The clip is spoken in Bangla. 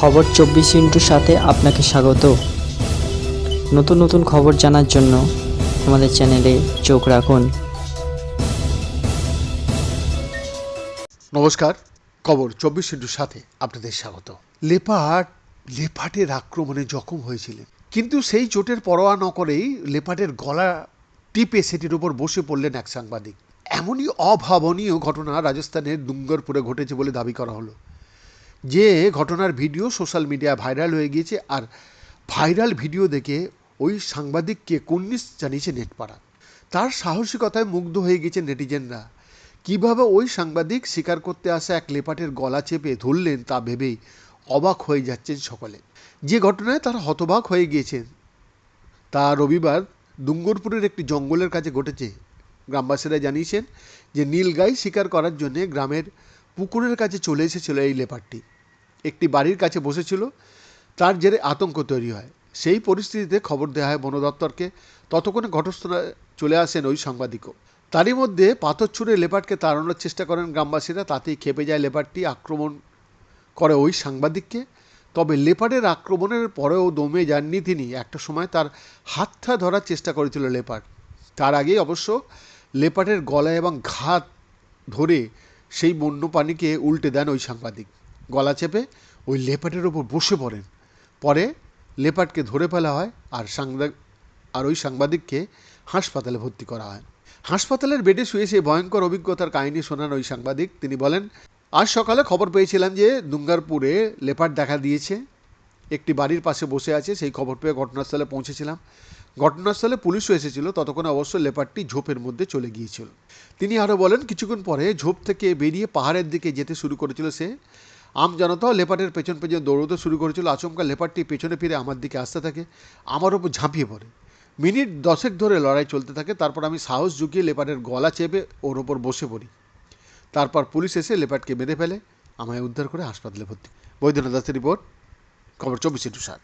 খবর চব্বিশ ইন্টুর সাথে আপনাকে স্বাগত। নতুন নতুন খবর জানার জন্য আমাদের চ্যানেলে চোখ রাখুন। নমস্কার, খবর চব্বিশ ইন্টুর সাথে আপনাদের স্বাগত। লেপার্ড, লেপার্ডের আক্রমণে জখম হয়েছিলেন। কিন্তু সেই চোটের পরোয়া ন করেই লেপাটের গলা টিপে সেটির উপর বসে পড়লেন এক সাংবাদিক। এমনই অভাবনীয় ঘটনা রাজস্থানের দুঙ্গরপুরে ঘটেছে বলে দাবি করা হলো। যে ঘটনার ভিডিও সোশ্যাল মিডিয়ায় ভাইরাল হয়ে গিয়েছে আর ভাইরাল ভিডিও দেখে ওই সাংবাদিককে কুন্নিস জানিয়েছে নেটপাড়া। তার সাহসিকতায় মুগ্ধ হয়ে গেছে নেটিজেনরা। কীভাবে ওই সাংবাদিক স্বীকার করতে আসা এক লেপাটের গলা চেপে ধরলেন তা ভেবেই অবাক হয়ে যাচ্ছেন সকলে। যে ঘটনায় তারা হতবাক হয়ে গিয়েছেন, তা রবিবার ডুঙ্গরপুরের একটি জঙ্গলের কাছে ঘটেছে। গ্রামবাসীরা জানিয়েছেন যে নীলগাই শিকার করার জন্যে গ্রামের পুকুরের কাছে চলে এসেছিল এই লেপারটি একটি বাড়ির কাছে বসেছিল। তার জেরে আতঙ্ক তৈরি হয়। সেই পরিস্থিতিতে খবর দেওয়া হয় বন দপ্তরকে। ততক্ষণে ঘটস্থলে চলে আসেন ওই সাংবাদিকও। তারই মধ্যে পাথর ছুঁড়ে লেপার্ডকে তাড়ানোর চেষ্টা করেন গ্রামবাসীরা। তাতেই খেপে যায় লেপার্ডটি আক্রমণ করে ওই সাংবাদিককে। তবে লেপার্ডের আক্রমণের পরেও দমে যাননি তিনি। একটা সময় তার হাতটা ধরার চেষ্টা করেছিল লেপার্ড। তার আগেই অবশ্য লেপার্ডের গলায় এবং ঘাত ধরে সেই বন্যপ্রাণীকে উল্টে দেন ওই সাংবাদিক। গলা চেপে ওই লেপাটের ওপর বসে পড়েন। পরে লেপাটকে ধরে ফেলা হয় আর সাংবাদিক আর ওই সাংবাদিককে হাসপাতালে ভর্তি করা হয়। হাসপাতালের বেডে শুয়ে সেই ভয়ঙ্কর অভিজ্ঞতার কাহিনী শোনান ওই সাংবাদিক। তিনি বলেন, আজ সকালে খবর পেয়েছিলাম যে, দুঙ্গারপুরে লেপাট দেখা দিয়েছে। একটি বাড়ির পাশে বসে আছে, সেই খবর পেয়ে ঘটনাস্থলে পৌঁছেছিলাম। ঘটনাস্থলে পুলিশও এসেছিল, ততক্ষণে অবশ্য লেপারটি ঝোপের মধ্যে চলে গিয়েছিল। তিনি আরও বলেন, কিছুক্ষণ পরে ঝোপ থেকে বেরিয়ে পাহাড়ের দিকে যেতে শুরু করেছিল সে। আম জনতাও লেপার্ডের পেছন পেছন দৌড়তে শুরু করেছিল। আচমকা লেপারটি পেছনে ফিরে আমার দিকে আসতে থাকে, আমার ওপর ঝাঁপিয়ে পড়ে। মিনিট দশেক ধরে লড়াই চলতে থাকে, তারপর আমি সাহস জুগিয়ে লেপার্ডের গলা চেপে ওর ওপর বসে পড়ি। তারপর পুলিশ এসে লেপার্ডকে বেঁধে ফেলে, আমায় উদ্ধার করে হাসপাতালে ভর্তি। বৈদ্যনাথ দাসের রিপোর্ট খবর চব্বিশে টু সাত